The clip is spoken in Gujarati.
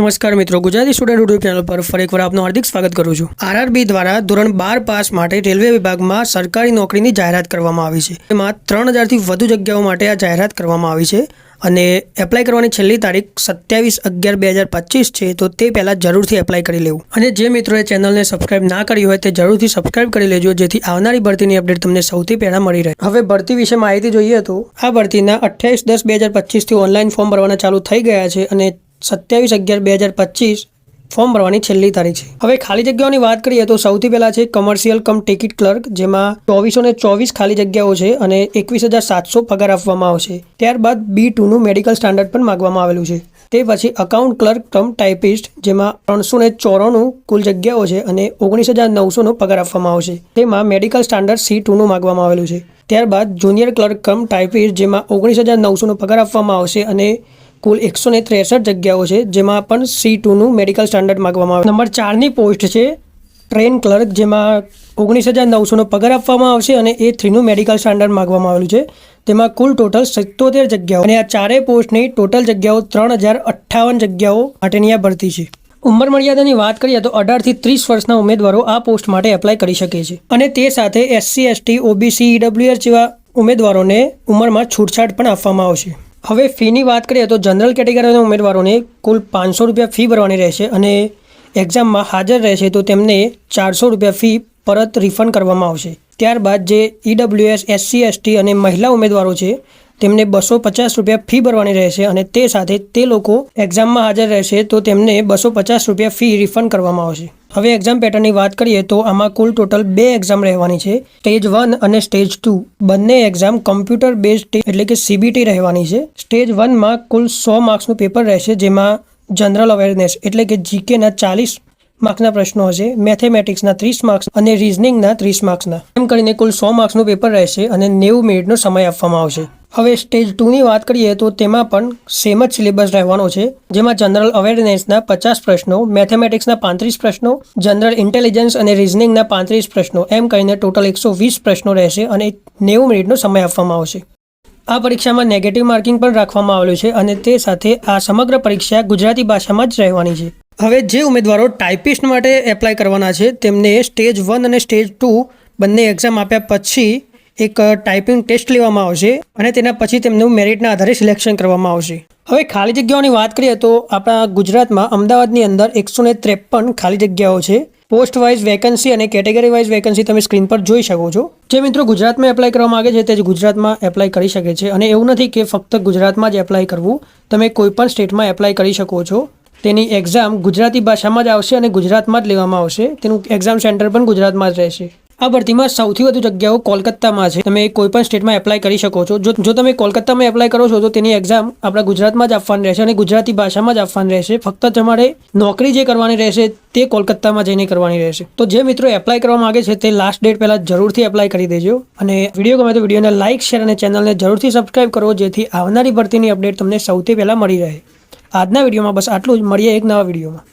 નમસ્કાર મિત્રો, ગુજરાતી સ્ટુડન્ટ યુટ્યુબ ચેનલ પર ફરી એકવાર આપનું હાર્દિક સ્વાગત કરું છું. આરઆરબી દ્વારા ધોરણ બાર પાસ માટે રેલવે વિભાગમાં સરકારી નોકરીની જાહેરાત કરવામાં આવી છે. એમાં ત્રણ હજારથી વધુ જગ્યાઓ માટે આ જાહેરાત કરવામાં આવી છે અને એપ્લાય કરવાની છેલ્લી તારીખ સત્યાવીસ અગિયાર બે હજાર પચીસ છે, તો તે પહેલાં જરૂરથી એપ્લાય કરી લેવું. અને જે મિત્રોએ ચેનલને સબસ્ક્રાઇબ ના કરી હોય તે જરૂરથી સબસ્ક્રાઇબ કરી લેજો, જેથી આવનારી ભરતીની અપડેટ તમને સૌથી પહેલાં મળી રહે. હવે ભરતી વિશે માહિતી જોઈએ તો આ ભરતીના અઠ્યાવીસ દસ બે હજાર પચીસથી ઓનલાઈન ફોર્મ ભરવાના ચાલુ થઈ ગયા છે અને સત્યાવીસ અગિયાર બે હજાર પચીસ ફોર્મ ભરવાની છેલ્લી તારીખ છે. હવે ખાલી જગ્યાઓની વાત કરીએ તો સૌથી પહેલાં છે કમર્શિયલ કમ ટિકિટ ક્લર્ક જેમાં ચોવીસો ને ચોવીસ ખાલી જગ્યાઓ છે અને એકવીસ હજાર સાતસો પગાર આપવામાં આવશે. ત્યારબાદ બી ટુનું મેડિકલ સ્ટાન્ડર્ડ પણ માગવામાં આવેલું છે. તે પછી અકાઉન્ટ ક્લર્ક કમ ટાઈપિસ્ટ જેમાં ત્રણસો ને ચોરાણું કુલ જગ્યાઓ છે અને ઓગણીસ હજાર નવસોનો પગાર આપવામાં આવશે. તેમાં મેડિકલ સ્ટાન્ડર્ડ સી ટુનું માગવામાં આવેલું છે. ત્યારબાદ જુનિયર ક્લર્ક કમ ટાઈપિસ્ટ જેમાં ઓગણીસ હજાર નવસોનો પગાર આપવામાં આવશે અને કુલ એકસો ને ત્રેસઠ જગ્યાઓ છે, જેમાં પણ સી ટુનું મેડિકલ સ્ટાન્ડર્ડ માગવામાં આવે. નંબર ચારની પોસ્ટ છે ટ્રેન ક્લર્ક જેમાં ઓગણીસ હજાર નવસોનો પગાર આપવામાં આવશે અને એ થ્રીનું મેડિકલ સ્ટાન્ડર્ડ માગવામાં આવેલું છે. તેમાં કુલ ટોટલ સિત્તોતેર જગ્યાઓ. અને આ ચારેય પોસ્ટની ટોટલ જગ્યાઓ ત્રણ હજાર અઠ્ઠાવન જગ્યાઓ માટેની આ ભરતી છે. ઉંમર મર્યાદાની વાત કરીએ તો અઢારથી ત્રીસ વર્ષના ઉમેદવારો આ પોસ્ટ માટે એપ્લાય કરી શકે છે. અને તે સાથે એસસી એસટી ઓબીસી ઈડબ્લ્યુએસ જેવા ઉમેદવારોને ઉંમરમાં છૂટછાટ પણ આપવામાં આવશે. હવે ફીની વાત કરીએ તો જનરલ કેટેગરીના ઉમેદવારોને કુલ પાંચસો રૂપિયા ફી ભરવાની રહેશે અને એક્ઝામમાં હાજર રહેશે તો તેમને ચારસો રૂપિયા ફી પરત રિફંડ કરવામાં આવશે. ત્યારબાદ જે ઈડબ્લ્યુએસ, એસસી, એસટી અને મહિલા ઉમેદવારો છે તેમને બસો પચાસ રૂપિયા ફી ભરવાની રહેશે અને તે સાથે તે લોકો એક્ઝામમાં હાજર રહેશે તો તેમને બસો પચાસ રૂપિયા ફી રિફંડ કરવામાં આવશે. હવે એક્ઝામ પેટર્નની વાત કરીએ તો આમાં કુલ ટોટલ બે એક્ઝામ રહેવાની છે. સ્ટેજ વન અને સ્ટેજ ટુ બંને એક્ઝામ કમ્પ્યુટર બેઝડ એટલે કે સીબીટી રહેવાની છે. સ્ટેજ વનમાં કુલ સો માર્ક્સનું પેપર રહેશે જેમાં જનરલ અવેરનેસ એટલે કે જીકેના ચાલીસ માર્ક્સના પ્રશ્નો હશે, મેથેમેટિક્સના ત્રીસ માર્ક્સ અને રિઝનિંગના ત્રીસ માર્ક્સના. એમ કરીને કુલ સો માર્ક્સનું પેપર રહેશે અને નેવું મિનિટનો સમય આપવામાં આવશે. હવે સ્ટેજ ટુની વાત કરીએ તો તેમાં પણ સેમ જ સિલેબસ રહેવાનો છે, જેમાં જનરલ અવેરનેસના પચાસ પ્રશ્નો, મેથેમેટિક્સના પાંત્રીસ પ્રશ્નો, જનરલ ઇન્ટેલિજન્સ અને રિઝનિંગના પાંત્રીસ પ્રશ્નો, એમ કરીને ટોટલ એકસો વીસ પ્રશ્નો રહેશે અને નેવું મિનિટનો સમય આપવામાં આવશે. આ પરીક્ષામાં નેગેટિવ માર્કિંગ પણ રાખવામાં આવેલું છે અને તે સાથે આ સમગ્ર પરીક્ષા ગુજરાતી ભાષામાં જ રહેવાની છે. હવે જે ઉમેદવારો ટાઈપિસ્ટ માટે એપ્લાય કરવાના છે, તેમને સ્ટેજ વન અને સ્ટેજ ટુ બંને એક્ઝામ આપ્યા પછી એક ટાઈપિંગ ટેસ્ટ લેવામાં આવશે અને તેના પછી તેમનું મેરિટના આધારે સિલેક્શન કરવામાં આવશે. હવે ખાલી જગ્યાઓની વાત કરીએ તો આપણા ગુજરાતમાં અમદાવાદની અંદર એકસો ને ત્રેપન ખાલી જગ્યાઓ છે. પોસ્ટ વાઇઝ વેકન્સી અને કેટેગરી વાઇઝ વેકન્સી તમે સ્ક્રીન પર જોઈ શકો છો. જે મિત્રો ગુજરાતમાં એપ્લાય કરવા માગે છે તે જ ગુજરાતમાં એપ્લાય કરી શકે છે. અને એવું નથી કે ફક્ત ગુજરાતમાં જ એપ્લાય કરવું. તમે કોઈ પણ સ્ટેટમાં એપ્લાય કરી શકો છો. તેની એક્ઝામ ગુજરાતી ભાષામાં જ આવશે અને ગુજરાતમાં જ લેવામાં આવશે. તેનું એક્ઝામ સેન્ટર પણ ગુજરાતમાં જ રહેશે. આ ભરતીમાં સૌથી વધુ જગ્યાઓ કોલકાતામાં છે. તમે કોઈ પણ સ્ટેટમાં એપ્લાય કરી શકો છો. જો જો તમે કોલકાતામાં એપ્લાય કરો છો, તો તેની એક્ઝામ આપણા ગુજરાતમાં જ આપવાની રહેશે અને ગુજરાતી ભાષામાં જ આપવાની રહેશે. ફક્ત તમારે નોકરી જે કરવાની રહેશે, તે કોલકાતામાં જઈને કરવાની રહેશે. તો જે મિત્રો એપ્લાય કરવા માંગે છે, તે લાસ્ટ ડેટ પહેલાં જરૂરથી એપ્લાય કરી દેજો. અને વીડિયો ગમે તો વિડીયોને લાઇક શેર અને ચેનલને જરૂરથી સબસ્ક્રાઇબ કરો, જેથી આવનારી ભરતીની અપડેટ તમને સૌથી પહેલાં મળી રહે. આજના વિડીયોમાં બસ આટલું જ. મળીએ એક નવા વિડીયોમાં.